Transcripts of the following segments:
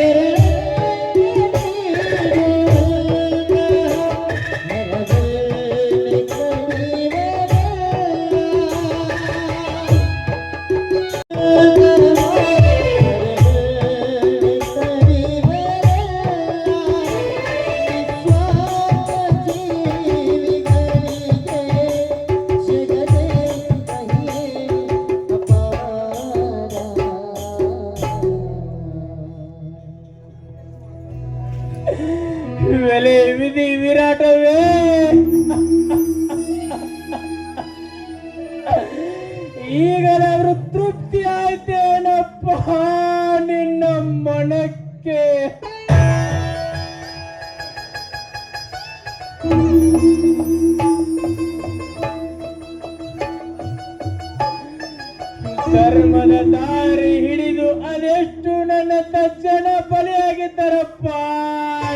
Spirit. ಧರ್ಮದ ದಾರಿ ಹಿಡಿದು ಅದೆಷ್ಟು ನನ್ನ ತಜ್ಜನ ಬಲಿಯಾಗಿದ್ದಾರಪ್ಪ?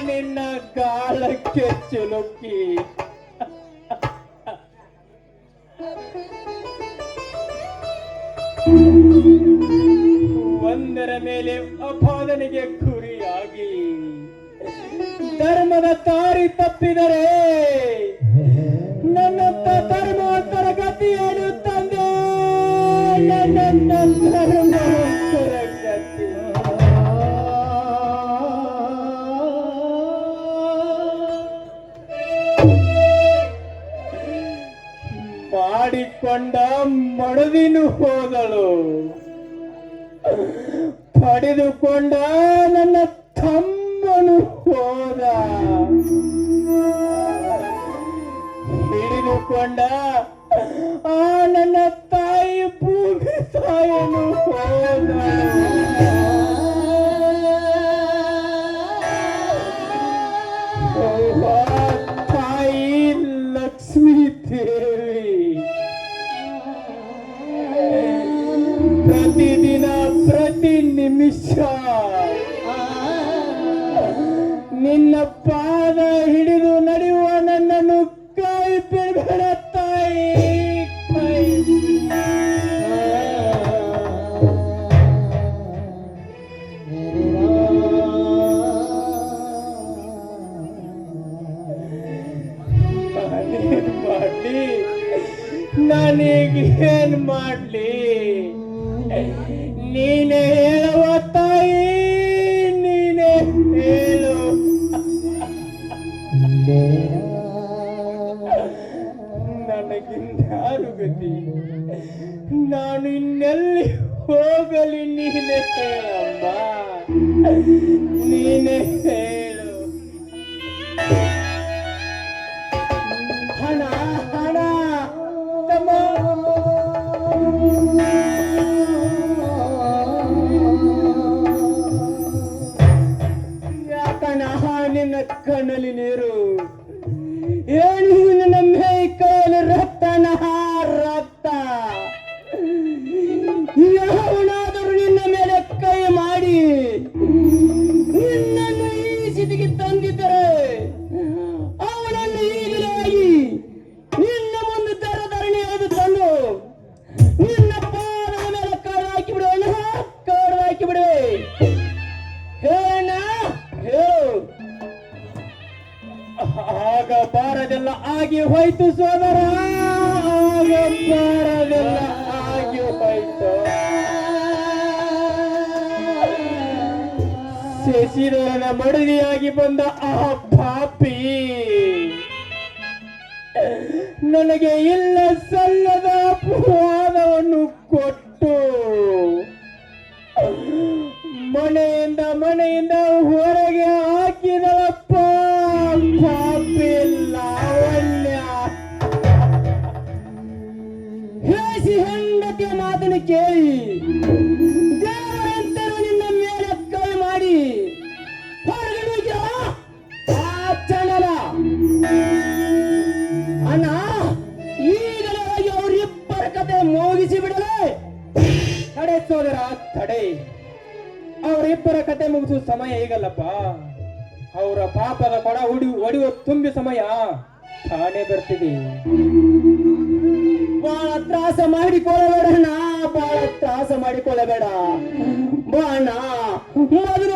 ನಿನ್ನ ಕಾಲಕ್ಕೆ ಚಿಲುಕಿ. ಒಂದರ ಮೇಲೆ ಅಪಾದನೆಗೆ ಗುರಿಯಾಗಿ ಧರ್ಮದ ತಾರಿ ತಪ್ಪಿದರೆ ನನ್ನ ಧರ್ಮವಂತರ ಗತಿ ಏನು ತಂದೆ? ನನ್ನ ಧರ್ಮ ಗತಿ ಮಾಡಿಕೊಂಡ ಮಡದಿನು ಹೋದಳು. ಪಡೆದುಕೊಂಡ ನನ್ನ ತಮ್ಮನು ಹೋದ ಹಿಡಿದುಕೊಂಡ ಆ ನನ್ನ ತಾಯಿ ಭೂಮಿ ತಾಯನು ಹೋದ. ತಾಯಿ ಲಕ್ಷ್ಮೀ ದೇವಿ. ಪ್ರತಿದಿನ ಪ್ರತಿ ನಿಮಿಷ ನಿನ್ನ ಪಾದ ಹಿಡಿದು ನಡೆಯುವ ನನ್ನನ್ನು ಕೈ ಬಿಡಬೇಡ ತಾಯಿ. ಮಾಡ್ಲಿ ನಾನೀಗ ಏನ್ ಮಾಡ್ಲಿ? ನೀನೇ ಹೇಳುವ ತಾಯಿ ನನಗಿನ್ಯಾರು ಗತಿ? ನಾನು ಇನ್ನೆಲ್ಲಿ ಹೋಗಲಿ ನೀನೇ ಹೇಳಮ್ಮ. ನೀನೇ ಹೇಳು ಏನು ಹೋಯ್ತು ಸೋದರ ಆಗ ಹೋಯ್ತು. ಶಶಿಧರನ ಮಡದಿಯಾಗಿ ಬಂದ ಆ ಪಾಪಿ ನನಗೆ ಇಲ್ಲ ಸಲ್ಲದ ಅಪವಾದವನ್ನು ಕೊಟ್ಟು ಮನೆಯಿಂದ ಮನೆಯಿಂದ ಹೆಂಡತಿಯ ಮಾತನ್ನು ಕೇಳಿ. ದೇವರಂತರು ನಿನ್ನ ಮೇಲೆ ಕೈ ಮಾಡಿ ಹೊರಗೆ ಆ ಅಣ್ಣ ಈಗಲೇ ಹೋಗಿ ಅವರಿಬ್ಬರ ಕತೆ ಮುಗಿಸಿ ಬಿಡಲೇ ತಡೆ ಸೋದರ, ತಡೆ. ಅವರಿಬ್ಬರ ಕತೆ ಮುಗಿಸುವ ಸಮಯ ಈಗಲ್ಲಪ್ಪ. ಅವರ ಪಾಪದ ಕೊಡ ಹೊಡಿ ಒಡೆಯುವ ತುಂಬಿ ಸಮಯ ತಾನೇ ಬರ್ತಿದೆ. ಮಾಡಿಕೊಳ್ಳಬೇಡ. ಬಾ ಅಣ್ಣ ಮೊದಲು